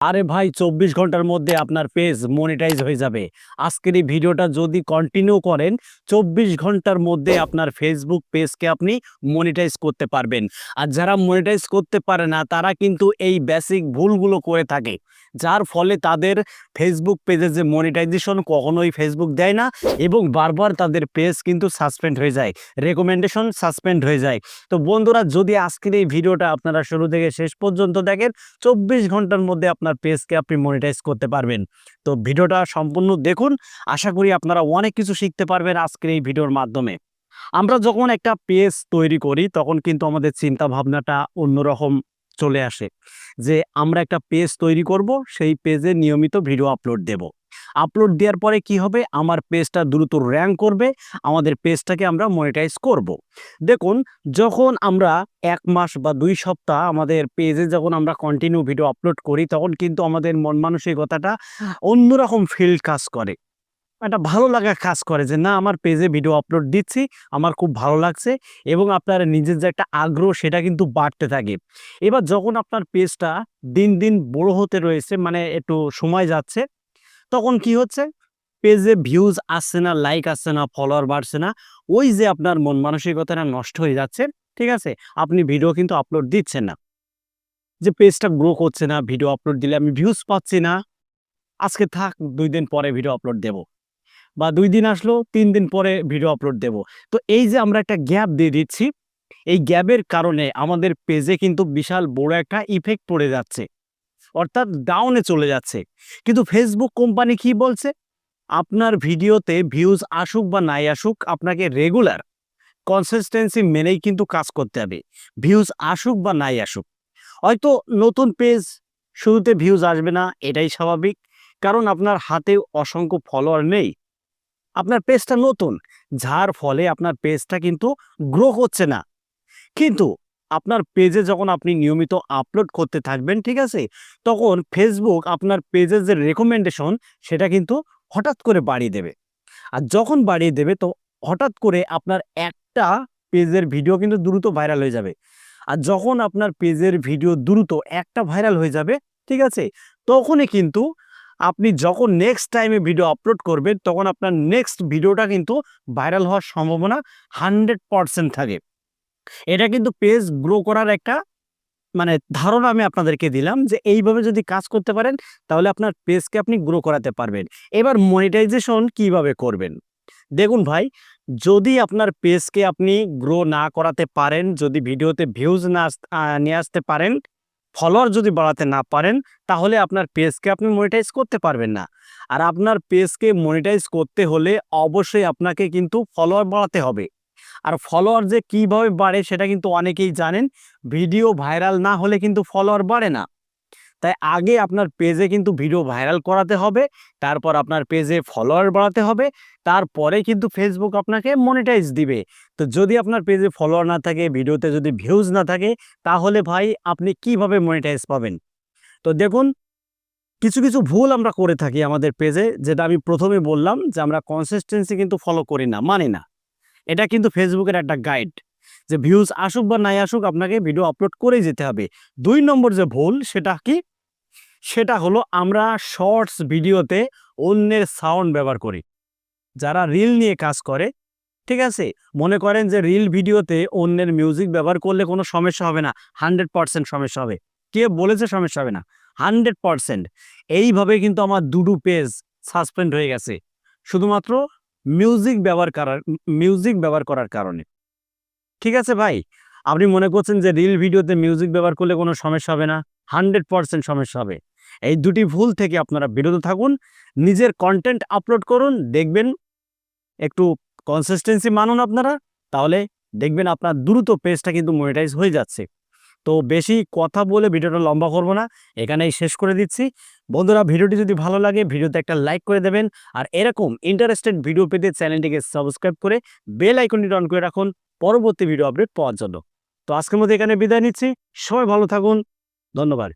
আরে ভাই, চব্বিশ ঘণ্টার মধ্যে আপনার পেজ মনিটাইজ হয়ে যাবে। আজকের এই ভিডিওটা যদি কন্টিনিউ করেন, চব্বিশ ঘণ্টার মধ্যে আপনার ফেসবুক পেজকে আপনি মনিটাইজ করতে পারবেন। আর যারা মনিটাইজ করতে পারে না, তারা কিন্তু এই বেসিক ভুলগুলো করে থাকে। যার ফলে তাদের ফেসবুক পেজে যে মনিটাইজেশন কখনোই ফেসবুক দেয় না এবং বারবার তাদের পেজ কিন্তু সাসপেন্ড হয়ে যায়। রেকমেন্ডেশন সাসপেন্ড হয়ে যায়। তো বন্ধুরা, যদি আজকের এই ভিডিওটা আপনারা শুরু থেকে শেষ পর্যন্ত দেখেন, চব্বিশ ঘণ্টার মধ্যে আপনার পেজকে আপনি মনিটাইজ করতে পারবেন। তো ভিডিওটা সম্পূর্ণ দেখুন। আশা করি আপনারা অনেক কিছু শিখতে পারবেন আজকের এই ভিডিওর মাধ্যমে। আমরা যখন একটা পেজ তৈরি করি, তখন কিন্তু আমাদের চিন্তা ভাবনাটা অন্যরকম চলে আসে। যে আমরা একটা পেজ তৈরি করব, সেই পেজে নিয়মিত ভিডিও আপলোড দেব। আপলোড দেওয়ার পরে কি হবে? আমার পেজটা দ্রুত র্যাঙ্ক করবে, আমাদের পেজটাকে আমরা মনিটাইজ করব। দেখুন, যখন আমরা এক মাস বা দুই সপ্তাহ আমাদের পেজে যখন আমরা কন্টিনিউ ভিডিও আপলোড করি, তখন কিন্তু আমাদের মন মানসিকতাটা অন্যরকম ফিল কাজ করে। একটা ভালো লাগা কাজ করে যে, না, আমার পেজে ভিডিও আপলোড দিচ্ছি, আমার খুব ভালো লাগছে এবং আপনার নিজের যে একটা আগ্রহ, সেটা কিন্তু বাড়তে থাকে। এবার যখন আপনার পেজটা দিন দিন বড় হতে রয়েছে মানে একটু সময় যাচ্ছে তখন কি হচ্ছে? পেজে ভিউজ আসছে না লাইক আসছে না ফলোয়ার বাড়ছে না, ওই যে আপনার মন মানসিকতাটা নষ্ট হয়ে যাচ্ছে, ঠিক আছে? আপনি ভিডিও কিন্তু আপলোড দিচ্ছেন না। যে পেজটা গ্রো করছে না ভিডিও আপলোড দিলে আমি ভিউজ পাচ্ছি না, আজকে থাক, দুই দিন পরে ভিডিও আপলোড দেব। বা দুই দিন আসলো, তিন দিন পরে ভিডিও আপলোড দেব। তো এই যে আমরা একটা গ্যাপ দিয়ে দিচ্ছি, এই গ্যাপের কারণে আমাদের পেজে কিন্তু বিশাল বড় একটা ইফেক্ট পড়ে যাচ্ছে। অর্থাৎ ডাউনে চলে যাচ্ছে। কিন্তু ফেসবুক কোম্পানি কি বলছে? আপনার ভিডিওতে ভিউজ আসুক বা নাই আসুক, আপনাকে রেগুলার কনসিস্টেন্সি মেনেই কিন্তু কাজ করতে হবে। ভিউজ আসুক বা নাই আসুক। হয়তো নতুন পেজ শুরুতে ভিউজ আসবে না, এটাই স্বাভাবিক। কারণ আপনার হাতে অসংখ্য ফলোয়ার নেই। আপনার পেজটা নতুন, যার ফলে আপনার পেজটা কিন্তু গ্রো হচ্ছে না। কিন্তু আপনার পেজে যখন আপনি নিয়মিত আপলোড করতে থাকবেন, ঠিক আছে? তখন ফেসবুক আপনার পেজের যে রেকমেন্ডেশন সেটা কিন্তু হঠাৎ করে বাড়িয়ে দেবে। আর যখন বাড়িয়ে দেবে, তো হঠাৎ করে আপনার একটা পেজের ভিডিও কিন্তু দ্রুত ভাইরাল হয়ে যাবে। আর যখন আপনার পেজের ভিডিও দ্রুত একটা ভাইরাল হয়ে যাবে, ঠিক আছে? তখনই কিন্তু আপনি যখন নেক্সট টাইমে ভিডিও আপলোড করবেন, তখন আপনার নেক্সট ভিডিওটা কিন্তু ভাইরাল হওয়ার সম্ভাবনা হান্ড্রেড পারসেন্ট থাকে। এটা কিন্তু পেজ গ্রো করার একটা মানে ধারণা আমি আপনাদেরকে দিলাম যে এইভাবে যদি কাজ করতে পারেন, তাহলে আপনার পেজকে আপনি গ্রো করাতে পারবেন। এবার মনিটাইজেশন কীভাবে করবেন? দেখুন ভাই, যদি আপনার পেজকে আপনি গ্রো না করাতে পারেন, যদি ভিডিওতে ভিউজ না নিয়ে আসতে পারেন ফলোয়ার যদি বাড়াতে না পারেন, তাহলে আপনার পেজকে আপনি মনিটাইজ করতে পারবেন না। আর আপনার পেজকে মনিটাইজ করতে হলে অবশ্যই আপনাকে কিন্তু ফলোয়ার বাড়াতে হবে। আর ফলোয়ার যে কীভাবে বাড়ে সেটা কিন্তু অনেকেই জানেন। ভিডিও ভাইরাল না হলে কিন্তু ফলোয়ার বাড়ে না। তাই আগে আপনার পেজে কিন্তু ভিডিও ভাইরাল করাতে হবে, তারপর আপনার পেজে ফলোয়ার বাড়াতে হবে, তারপরে কিন্তু ফেসবুক আপনাকে মনিটাইজ দিবে। তো যদি আপনার পেজে ফলোয়ার না থাকে ভিডিওতে যদি ভিউজ না থাকে, তাহলে ভাই আপনি কীভাবে মনিটাইজ পাবেন? তো দেখুন, কিছু কিছু ভুল আমরা করে থাকি আমাদের পেজে যেটা আমি প্রথমে বললাম যে আমরা কনসিস্টেন্সি কিন্তু ফলো করি না, মানি না। এটা কিন্তু ফেসবুকের একটা গাইড যে ভিউজ আসুক বা নাই আসুক আপনাকে ভিডিও আপলোড করেই যেতে হবে। দুই নম্বর যে ভুল সেটা কি? সেটা হলো আমরা শর্টস ভিডিওতে অন্যের সাউন্ড ব্যবহার করি। যারা রিল নিয়ে কাজ করে, ঠিক আছে? মনে করেন যে রিল ভিডিওতে অন্যের মিউজিক ব্যবহার করলে কোনো সমস্যা হবে না হান্ড্রেড পার্সেন্ট সমস্যা হবে। কে বলেছে সমস্যা হবে না? হান্ড্রেড পার্সেন্ট এইভাবে কিন্তু আমার দুটো পেজ সাসপেন্ড হয়ে গেছে। শুধুমাত্র মিউজিক ব্যবহার করার মিউজিক ব্যবহার করার কারণে। ঠিক আছে ভাই? আপনি মনে করছেন যে রিল ভিডিওতে মিউজিক ব্যবহার করলে কোনো সমস্যা হবে না? হান্ড্রেড পার্সেন্ট সমস্যা হবে। এই দুটি ভুল থেকে আপনারা বিরত থাকুন, নিজের কন্টেন্ট আপলোড করুন, দেখবেন একটু কনসিস্টেন্সি মানুন আপনারা, তাহলে দেখবেন আপনার দ্রুত পেজটা কিন্তু মনিটাইজ হয়ে যাচ্ছে। তো বেশি কথা বলে ভিডিওটা লম্বা করব না, এখানেই শেষ করে দিচ্ছি। বন্ধুরা, ভিডিওটি যদি ভালো লাগে, ভিডিওতে একটা লাইক করে দেবেন আর এরকম ইন্টারেস্টেড ভিডিও পেতে চ্যানেলটিকে সাবস্ক্রাইব করে বেল আইকনটি অন করে রাখুন, পরবর্তী ভিডিও আপডেট পাওয়ার জন্য। তো আজকের মধ্যে এখানে বিদায় নিচ্ছি, সবাই ভালো থাকুন, ধন্যবাদ।